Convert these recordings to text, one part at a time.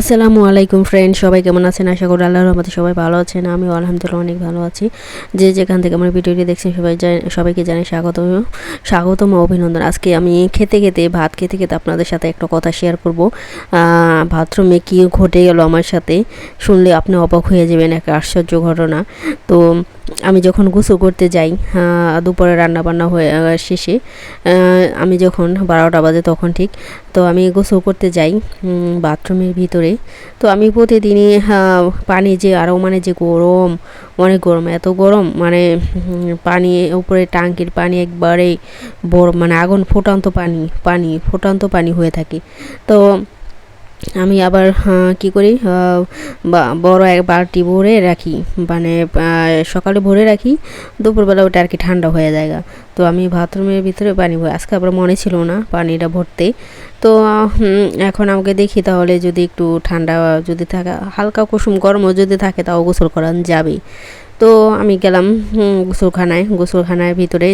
আসসালামু আলাইকুম ফ্রেন্ড সবাই কেমন আছেন? আশা করি আল্লাহর রহমতে সবাই ভালো আছেন আমি আলহামদুলিল্লাহ অনেক ভালো আছি। যে যেখান থেকে আমার ভিডিওটি দেখছেন, সবাই সবাইকে জানাই স্বাগতম। স্বাগতম অভিনন্দন। আজকে আমি খেতে খেতে, ভাত খেতে খেতে আপনাদের সাথে একটা কথা শেয়ার করব। বাথরুমে কী ঘটে গেল আমার সাথে, শুনলে আপনি অবাক হয়ে যাবেন একটা আশ্চর্য ঘটনা। তো আমি যখন গোসল করতে যাই দুপুরে রান্না বান্না হয়ে শেষে আমি যখন বারোটা বাজে তখন ঠিক, তো আমি গোসল করতে যাই বাথরুমের ভিতরে। তো আমি প্রতিদিনই আহ, পানি যে আরও মানে যে গরম অনেক গরম এত গরম মানে পানি উপরে টাঙ্কির পানি একবারে বড় মানে আগুন ফোটান্ত পানি পানি ফোটান্ত পানি হয়ে থাকে। তো আমি আবার কি করি বড় এক বালতি ভরে রাখি। মানে সকালে ভরে রাখি, দুপুরবেলা ওটা আর কি ঠান্ডা হয়ে যায়গা তো আমি বাথরুমের ভিতরে পানি ভরে, আজকে আবার মনে ছিল না পানিটা ভরতে। তো এখন আমাকে দেখি তাহলে যদি একটু ঠান্ডা যদি থাকে, হালকা কুসুম গরমও যদি থাকে তাও গোসল করা যাবে। তো আমি গেলাম গোসলখানায়। গোসলখানার ভিতরে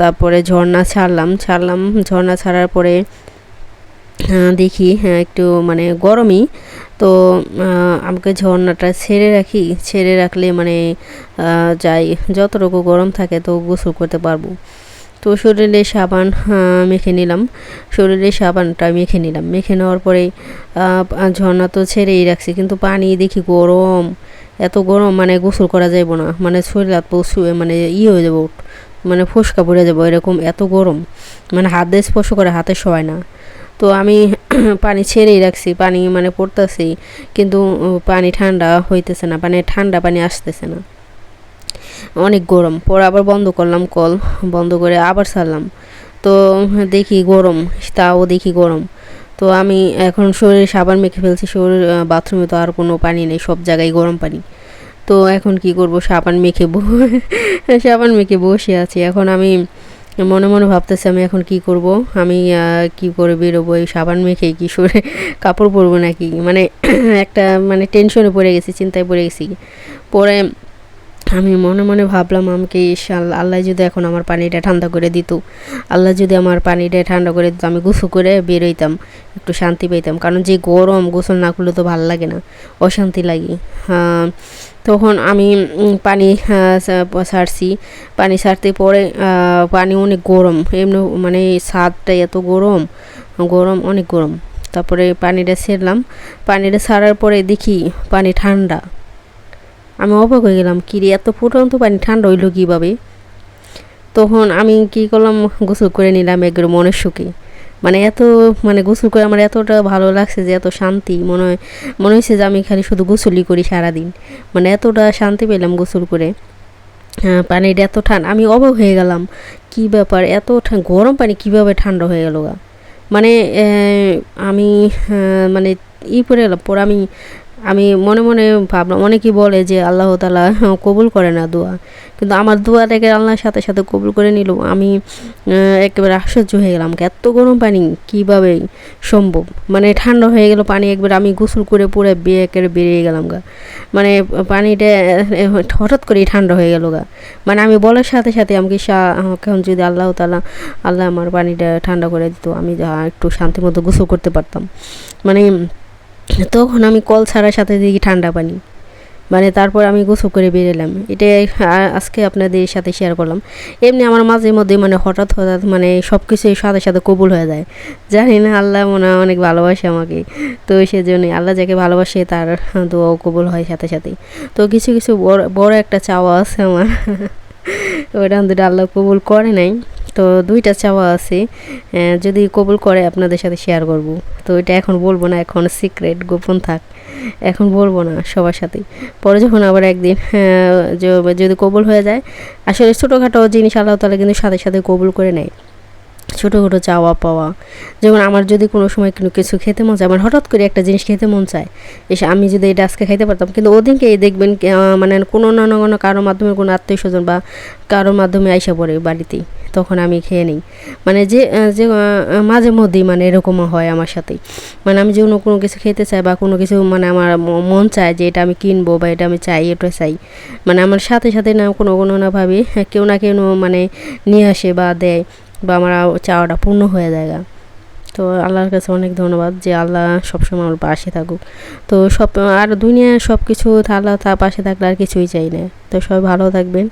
তারপরে ঝর্ণা ছাড়লাম। ছাড়লাম, ঝর্ণা ছাড়ার পরে দেখি হ্যাঁ, একটু মানে গরমই। তো আমাকে ঝর্ণাটা ছেড়ে রাখি ছেড়ে রাখলে মানে যাই যতটুকু গরম থাকে তো গোসল করতে পারব। তো শরীরে সাবান মেখে নিলাম। শরীরে সাবানটা মেখে নিলাম। মেখে নেওয়ার পরে ঝর্ণা তো ছেড়েই রাখছি কিন্তু পানি দেখি গরম। এত গরম মানে গোসল করা যাইব না। মানে শরীর হাত শুয়ে মানে ই হয়ে যাব মানে ফোসকা পড়ে যাব এরকম এত গরম। মানে হাত দিয়ে স্পর্শ করে হাতে সয় না। তো আমি পানি ছেড়েই রাখছি, পানি মানে পড়তেছি কিন্তু পানি ঠান্ডা হইতেছে না মানে ঠান্ডা পানি আসতেছে না। অনেক গরম, পরে আবার বন্ধ করলাম কল, বন্ধ করে আবার ছাড়লাম। তো দেখি গরম, তাও দেখি গরম। তো আমি এখন শরীরে সাবান মেখে ফেলছি, শরীর বাথরুমে তো আর কোনো পানি নেই, সব জায়গায় গরম পানি। তো এখন কি করব, সাবান মেখে সাবান মেখে বসে আছি। এখন আমি মনে মনে ভাবতেছি আমি এখন কি করব? আমি কি করে বেরোবো? এই সাবান মেখে কি সরে কাপড় পরবো নাকি? মানে একটা মানে টেনশনে পড়ে গেছি, চিন্তায় পড়ে গেছি। পরে আমি মনে মনে ভাবলাম, আমাকে ইস আল্লাহ যদি এখন আমার পানিটা ঠান্ডা করে দিত, আল্লাহ যদি আমার পানিটা ঠান্ডা করে দিত, আমি গোসল করে বেরোইতাম একটু শান্তি পেতাম কারণ যে গরম গোসল না করলে তো ভালো লাগে না, অশান্তি লাগে। তখন আমি পানি সারছি। পানি সারতে পরে পানি অনেক গরম, এমনি মানে স্বাদটা এত গরম গরম, অনেক গরম। তারপরে পানিটা ছেড়লাম। পানিটা সারার পরে দেখি পানি ঠান্ডা। আমি অবাক হয়ে গেলাম, কি রে, এত ফুটন্ত পানি ঠান্ডা হইল কীভাবে? তখন আমি কি করলাম, গোসল করে নিলাম একবারে মনের সুখে। মানে এত মানে গোসল করে আমার এতটা ভালো লাগছে যে, এত শান্তি। মনে হয়, মনে হয়েছে যে, আমি খালি শুধু গোসলই করি সারাদিন। মানে এতটা শান্তি পেলাম গোসল করে। পানিটা এত ঠান্ডা আমি অবাক হয়ে গেলাম, কি ব্যাপার, এত গরম পানি কীভাবে ঠান্ডা হয়ে গেল গা? মানে আমি মানে ই পরে গেলাম, পর আমি আমি মনে মনে ভাবলাম, অনেকেই বলে যে আল্লাহ তালা কবুল করে না দোয়া। কিন্তু আমার দোয়াটাকে আল্লাহর সাথে সাথে কবুল করে নিল। আমি একেবারে আশ্চর্য হয়ে গেলাম এত গরম পানি কীভাবে সম্ভব? মানে ঠান্ডা হয়ে গেল পানি, একবার আমি গোসল করে পুরো বেয়ে একেবারে বেরিয়ে গেলাম গা। মানে পানিটা হঠাৎ করেই ঠান্ডা হয়ে গেল গা। মানে আমি বলার সাথে সাথে আমাকে সা- যদি আল্লাহ তালা আল্লাহ আমার পানিটা ঠান্ডা করে দিত, আমি একটু শান্তি মতো গোসল করতে পারতাম। মানে তখন আমি কল ছাড়ার সাথে দেখি ঠান্ডা পানি। মানে তারপর আমি গোসল করে বেরোলাম এটা আজকে আপনাদের সাথে শেয়ার করলাম। এমনি আমার মাঝে মধ্যে মানে হঠাৎ হঠাৎ মানে সব কিছুই সাথে সাথে কবুল হয়ে যায়। জানি না, আল্লাহ মনে অনেক ভালোবাসে আমাকে। তো সেজন্য আল্লাহ যাকে ভালোবাসে তার দোয়াও কবুল হয় সাথে সাথে তো কিছু কিছু বড় বড় একটা চাওয়া আছে আমার। ওটা আল্লাহ কবুল করে নাই। তো দুইটা চাওয়া আছে যদি কবুল করে আপনাদের সাথে শেয়ার করব। তো এটা এখন বলব না, এখন সিক্রেট গোপন থাক, এখন বলব না সবার সাথে পরে যখন আবার একদিন যদি কবুল হয়ে যায়, আসলে ছোটোখাটো জিনিস আল্লাহ তালা কিন্তু সাথে সাথে কবুল করে নেয়। ছোটোখাটো চাওয়া পাওয়া, যেমন আমার যদি কোনো সময় কোনো কিছু খেতে মন চায়, আমার হঠাৎ করে একটা জিনিস খেতে মন চায়, এসে আমি যদি এটা আজকে খাইতে পারতাম, কিন্তু ওদিনকেই দেখবেন মানে কোনো না কোনো কারোর মাধ্যমে কোনো আত্মীয় স্বজন বা কারোর মাধ্যমে আইসা পড়ে বাড়িতেই। তখন আমি খেয়ে নিই। মানে যে যে মাঝে মধ্যেই মানে এরকমও হয় আমার সাথেই মানে আমি যে কোনো কিছু খেতে চাই বা কোনো কিছু মানে আমার মন চায় যে এটা আমি কিনবো বা এটা আমি চাই, এটা চাই। মানে আমার সাথে সাথে না কোনো কোনো না ভাবে কেউ না কেউ মানে নিয়ে আসে বা দেয় বা আমার চাওয়াটা পূর্ণ হয়ে যায়। তো আল্লাহর কাছে অনেক ধন্যবাদ যে আল্লাহ সবসময় আমার পাশে থাকুক। তো সব, আর দুনিয়ার সব কিছু আল্লাহ তার পাশে থাকলে আর কিছুই চাই না। তো সবাই ভালো থাকবেন।